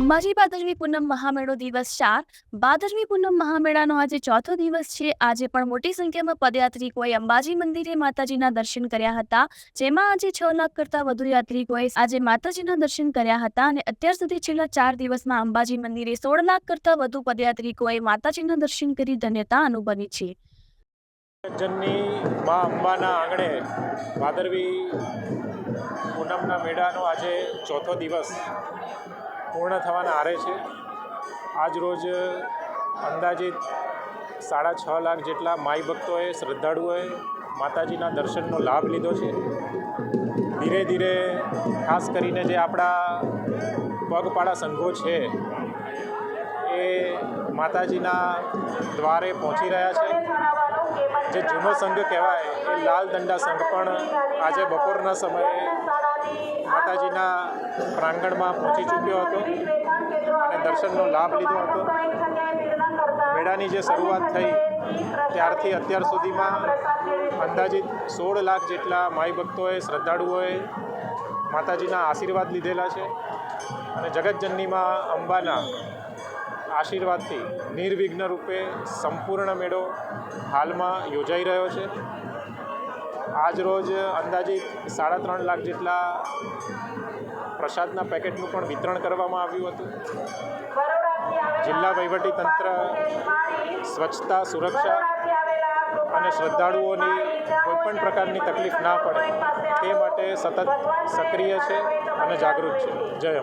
અંબાજી ભાદરવી પૂનમ મહામેળો દિવસ ચાર. ભાદરવી પૂનમ મહામેળાનો આજે ચોથો દિવસ છે. આજે પણ મોટી સંખ્યામાં પદયાત્રિકોએ અંબાજી મંદિરે માતાજીના દર્શન કર્યા હતા. જેમાં આજે છ લાખ કરતાં વધુ યાત્રિકોએ આજે માતાજીના દર્શન કર્યા હતા અને અત્યાર સુધી છેલ્લા ચાર દિવસમાં અંબાજી મંદિરે સોળ લાખ કરતાં વધુ પદયાત્રિકોએ માતાજીના દર્શન કરી ધન્યતા અનુભવી છે. જનની મા અંબાના આંગણે ભાદરવી પૂનમના મેળાનો આજે ચોથો દિવસ. પૂર્ણ થવાના આરે છે. આજ રોજ અંદાજિત સાડા છ લાખ જેટલા માઈ ભક્તોએ શ્રદ્ધાળુઓએ માતાજીના દર્શનનો લાભ લીધો છે. ધીરે ધીરે, ખાસ કરીને જે આપણા પગપાળા સંઘો છે, એ માતાજીના દ્વારે પહોંચી રહ્યા છે. જે જૂનો સંઘ કહેવાય, એ લાલ દંડા સંઘ પણ આજે બપોરના સમયે માતાજીના પ્રાંગણમાં પહોંચી ચૂક્યો હતો અને દર્શનનો લાભ લીધો હતો. મેળાની જે શરૂઆત થઈ, ત્યારથી અત્યાર સુધીમાં અંદાજિત સોળ લાખ જેટલા માઈ ભક્તોએ, શ્રદ્ધાળુઓએ માતાજીના આશીર્વાદ લીધેલા છે. અને જગતજનનીમાં અંબાના આશીર્વાદથી નિર્વિઘ્ન રૂપે સંપૂર્ણ મેળો હાલમાં યોજાઈ રહ્યો છે. આજ રોજ અંદાજિત સાડા ત્રણ લાખ જેટલા પ્રસાદના પેકેટનું પણ વિતરણ કરવામાં આવ્યું હતું. જિલ્લા તંત્ર, સ્વચ્છતા, સુરક્ષા અને શ્રદ્ધાળુઓની કોઈપણ પ્રકારની તકલીફ ના પડે તે માટે સતત સક્રિય છે અને જાગૃત છે. જય